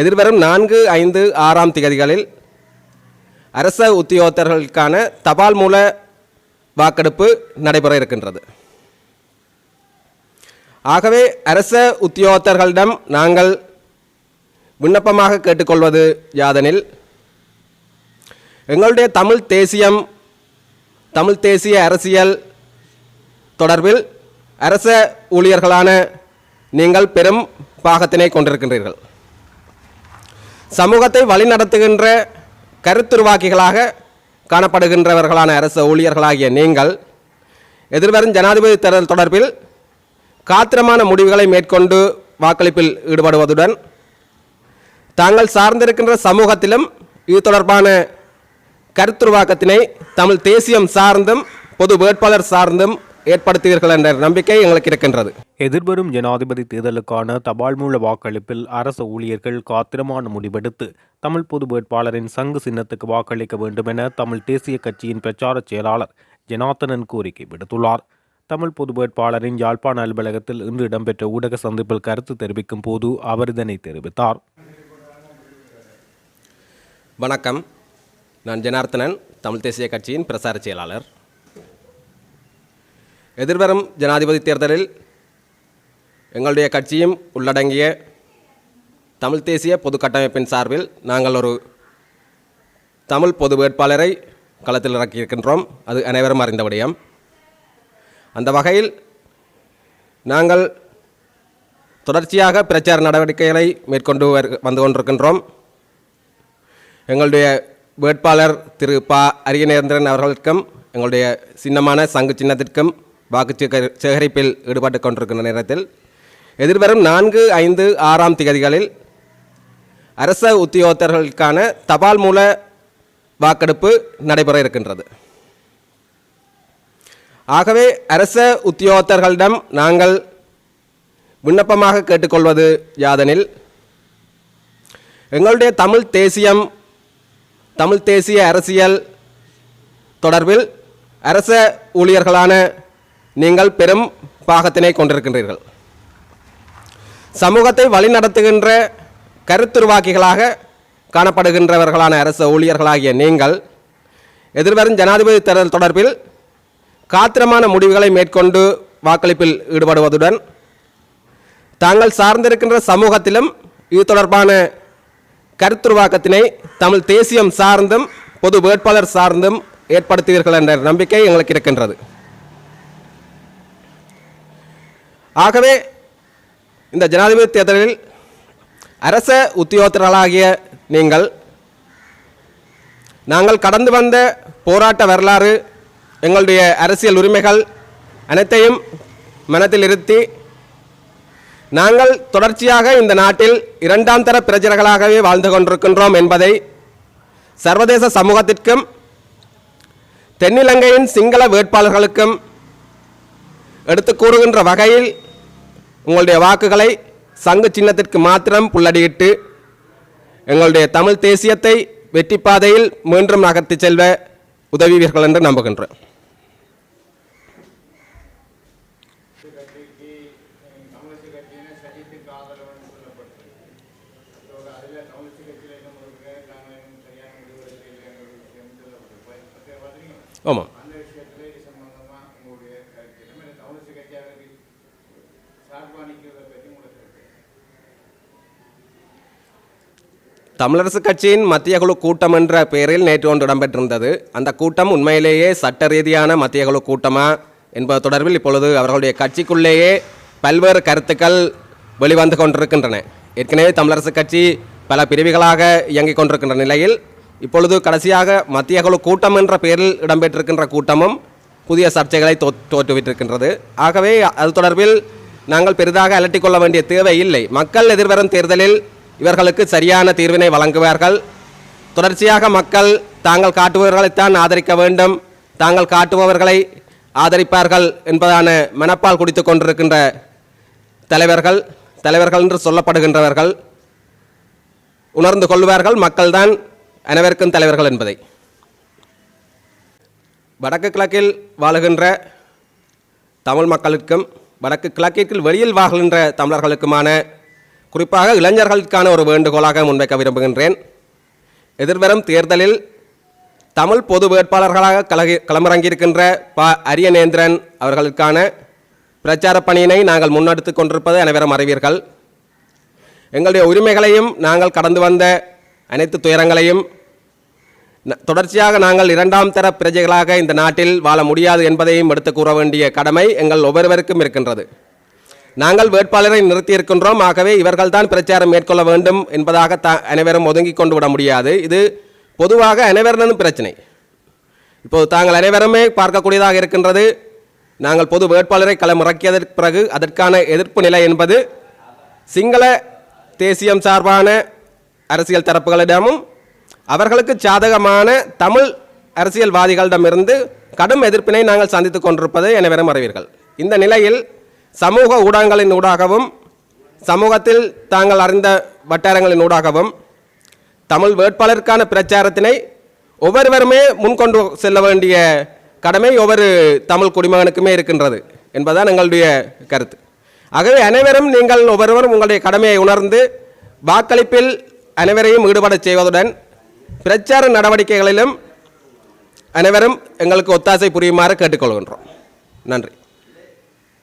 எதிர்வரும் நான்கு ஐந்து ஆறாம் திகதிகளில் அரச உத்தியோகத்தர்களுக்கான தபால் மூல வாக்கெடுப்பு நடைபெற இருக்கின்றது. ஆகவே அரச உத்தியோகத்தர்களிடம் நாங்கள் விண்ணப்பமாக கேட்டுக்கொள்வது யாதெனில் எங்களுடைய தமிழ் தேசியம் தமிழ் தேசிய அரசியல் தொடர்பில் அரச ஊழியர்களான நீங்கள் பெரும் பாகத்தினை கொண்டிருக்கின்றீர்கள். சமூகத்தை வழிநடத்துகின்ற கருத்துருவாக்கிகளாக காணப்படுகின்றவர்களான அரசு ஊழியர்களாகிய நீங்கள் எதிர்வரும் ஜனாதிபதி தேர்தல் தொடர்பில் காத்திரமான முடிவுகளை மேற்கொண்டு வாக்களிப்பில் ஈடுபடுவதுடன் தாங்கள் சார்ந்திருக்கின்ற சமூகத்திலும் இது தொடர்பான கருத்துருவாக்கத்தினை தமிழ் தேசியம் சார்ந்தும் பொது வேட்பாளர் சார்ந்தும் ஏற்படுத்துவீர்கள் என்ற நம்பிக்கை எங்களுக்கு இருக்கின்றது. எதிர்வரும் ஜனாதிபதி தேர்தலுக்கான தபால் மூல வாக்களிப்பில் அரசு ஊழியர்கள் காத்திரமான முடிவெடுத்து தமிழ் பொது வேட்பாளரின் சங்கு சின்னத்துக்கு வாக்களிக்க வேண்டும் என தமிழ் தேசிய கட்சியின் பிரச்சார செயலாளர் ஜனார்த்தனன் கோரிக்கை விடுத்துள்ளார். தமிழ் பொது வேட்பாளரின் யாழ்ப்பாண அலுவலகத்தில் இன்று இடம்பெற்ற ஊடக சந்திப்பில் கருத்து தெரிவிக்கும் போது அவர் இதனை தெரிவித்தார். வணக்கம். நான் ஜனார்த்தனன் தமிழ் தேசிய கட்சியின் பிரசார செயலாளர். எதிர்வரும் ஜனாதிபதி தேர்தலில் எங்களுடைய கட்சியும் உள்ளடங்கிய தமிழ் தேசிய பொது கட்டமைப்பின் சார்பில் நாங்கள் ஒரு தமிழ் பொது வேட்பாளரை களத்தில் இறக்கியிருக்கின்றோம். அது அனைவரும் அறிந்த விடயம். அந்த வகையில் நாங்கள் தொடர்ச்சியாக பிரச்சார நடவடிக்கைகளை மேற்கொண்டு வரு- வந்து கொண்டிருக்கின்றோம். எங்களுடைய வேட்பாளர் திரு ப அரியநேந்திரன் அவர்களுக்கும் எங்களுடைய சின்னமான சங்கு சின்னத்திற்கும் வாக்கு சேகரி- சேகரிப்பில் ஈடுபட்டு கொண்டிருக்கின்ற நேரத்தில் எதிர்வரும் நான்கு ஐந்து ஆறாம் திகதிகளில் அரச உத்தியோகத்தர்களுக்கான தபால் மூல வாக்கெடுப்பு நடைபெற இருக்கின்றது. ஆகவே அரச உத்தியோகத்தர்களிடம் நாங்கள் விண்ணப்பமாக கேட்டுக்கொள்வது யாதெனில் எங்களுடைய தமிழ் தேசியம் தமிழ் தேசிய அரசியல் தொடர்பில் அரச ஊழியர்களான நீங்கள் பெரும் பாகத்தினை கொண்டிருக்கின்றீர்கள். சமூகத்தை வழிநடத்துகின்ற கருத்துருவாக்கிகளாக காணப்படுகின்றவர்களான அரச ஊழியர்களாகிய நீங்கள் எதிர்வரும் ஜனாதிபதி தேர்தல் தொடர்பில் காத்திரமான முடிவுகளை மேற்கொண்டு வாக்களிப்பில் ஈடுபடுவதுடன் தாங்கள் சார்ந்திருக்கின்ற சமூகத்திலும் இது தொடர்பான கருத்துருவாக்கத்தினை தமிழ் தேசியம் சார்ந்தும் பொது வேட்பாளர் சார்ந்தும் ஏற்படுத்துவீர்கள் என்ற நம்பிக்கை எங்களுக்கு இருக்கின்றது. ஆகவே இந்த ஜனாதிபதி தேர்தலில் அரச உத்தியோகத்தர்களாகிய நீங்கள் நாங்கள் கடந்து வந்த போராட்ட வரலாறு எங்களுடைய அரசியல் உரிமைகள் அனைத்தையும் மனத்தில் இருத்தி நாங்கள் தொடர்ச்சியாக இந்த நாட்டில் இரண்டாம் தர பிரஜர்களாகவே வாழ்ந்து கொண்டிருக்கின்றோம் என்பதை சர்வதேச சமூகத்திற்கும் தென்னிலங்கையின் சிங்கள வேட்பாளர்களுக்கும் எடுத்து கூறுகின்ற வகையில் உங்களுடைய வாக்குகளை சங்கு சின்னத்திற்கு மாத்திரம் புள்ளடியிட்டு எங்களுடைய தமிழ் தேசியத்தை வெற்றி பாதையில் மீண்டும் நகர்த்தி செல்வ உதவிவீர்கள் என்று நம்புகின்றேன் ஆமாம். தமிழரசு கட்சியின் மத்திய குழு கூட்டம் என்ற பெயரில் நேற்று ஒன்று இடம்பெற்றிருந்தது. அந்த கூட்டம் உண்மையிலேயே சட்ட ரீதியான மத்திய குழு கூட்டமா என்பது தொடர்பில் இப்பொழுது அவர்களுடைய கட்சிக்குள்ளேயே பல்வேறு கருத்துக்கள் வெளிவந்து கொண்டிருக்கின்றன. ஏற்கனவே தமிழரசு கட்சி பல பிரிவுகளாக இயங்கிக் கொண்டிருக்கின்ற நிலையில் இப்பொழுது கடைசியாக மத்திய குழு கூட்டம் என்ற பெயரில் இடம்பெற்றிருக்கின்ற கூட்டமும் புதிய சர்ச்சைகளை தோ தோற்றுவிட்டிருக்கின்றது ஆகவே அது தொடர்பில் நாங்கள் பெரிதாக அலட்டிக் கொள்ள வேண்டிய தேவை இல்லை மக்கள் எதிர்வரும் தேர்தலில் இவர்களுக்கு சரியான தீர்வினை வழங்குவார்கள். தொடர்ச்சியாக மக்கள் தாங்கள் காட்டுபவர்களைத்தான் ஆதரிக்க வேண்டும். தாங்கள் காட்டுபவர்களை ஆதரிப்பார்கள் என்பதான மனப்பால் குடித்துக் கொண்டிருக்கின்ற தலைவர்கள் தலைவர்கள் என்று சொல்லப்படுகின்றவர்கள் உணர்ந்து கொள்வார்கள். மக்கள்தான் அனைவருக்கும் தலைவர்கள் என்பதை. வடக்கு கிழக்கில் வாழுகின்ற தமிழ் மக்களுக்கும் வடக்கு கிழக்கிற்கு வெளியில் வாழ்கின்ற தமிழர்களுக்குமான குறிப்பாக இளைஞர்களுக்கான ஒரு வேண்டுகோளாக முன்வைக்க விரும்புகின்றேன். எதிர்வரும் தேர்தலில் தமிழ் பொது வேட்பாளர்களாக கலகி களமிறங்கியிருக்கின்ற ப. அரியநேந்திரன் அவர்களுக்கான பிரச்சார பணியினை நாங்கள் முன்னெடுத்து கொண்டிருப்பது அனைவரும் அறிவீர்கள். எங்களுடைய உரிமைகளையும் நாங்கள் கடந்து வந்த அனைத்து துயரங்களையும் தொடர்ச்சியாக நாங்கள் இரண்டாம் தர பிரஜைகளாக இந்த நாட்டில் வாழ முடியாது என்பதையும் எடுத்து கூற வேண்டிய கடமை எங்கள் ஒவ்வொருவருக்கும் இருக்கின்றது. நாங்கள் வேட்பாளரை நிறுத்தியிருக்கின்றோம். ஆகவே இவர்கள்தான் பிரச்சாரம் மேற்கொள்ள வேண்டும் என்பதாக த அனைவரும் ஒதுங்கி கொண்டு விட முடியாது. இது பொதுவாக அனைவரினும் பிரச்சனை. இப்போது தாங்கள் அனைவருமே பார்க்கக்கூடியதாக இருக்கின்றது. நாங்கள் பொது வேட்பாளரை களமிறக்கியதற்கு பிறகு அதற்கான எதிர்ப்பு நிலை என்பது சிங்கள தேசியம் சார்பான அரசியல் தரப்புகளிடமும் அவர்களுக்கு சாதகமான தமிழ் அரசியல்வாதிகளிடமிருந்து கடும் எதிர்ப்பினை நாங்கள் சந்தித்துக் கொண்டிருப்பதை அனைவரும் அறிவீர்கள். இந்த நிலையில் சமூக ஊடகங்களின் ஊடாகவும் சமூகத்தில் தாங்கள் அறிந்த வட்டாரங்களின் ஊடாகவும் தமிழ் வேட்பாளருக்கான பிரச்சாரத்தினை ஒவ்வொருவருமே முன்கொண்டு செல்ல வேண்டிய கடமை ஒவ்வொரு தமிழ் குடிமகனுக்குமே இருக்கின்றது என்பதுதான் எங்களுடைய கருத்து. ஆகவே அனைவரும் நீங்கள் ஒவ்வொருவரும் உங்களுடைய கடமையை உணர்ந்து வாக்களிப்பில் அனைவரையும் ஈடுபடச் செய்வதுடன் பிரச்சார நடவடிக்கைகளிலும் அனைவரும் எங்களுக்கு ஒத்தாசை புரியுமாறு கேட்டுக்கொள்கின்றோம். நன்றி.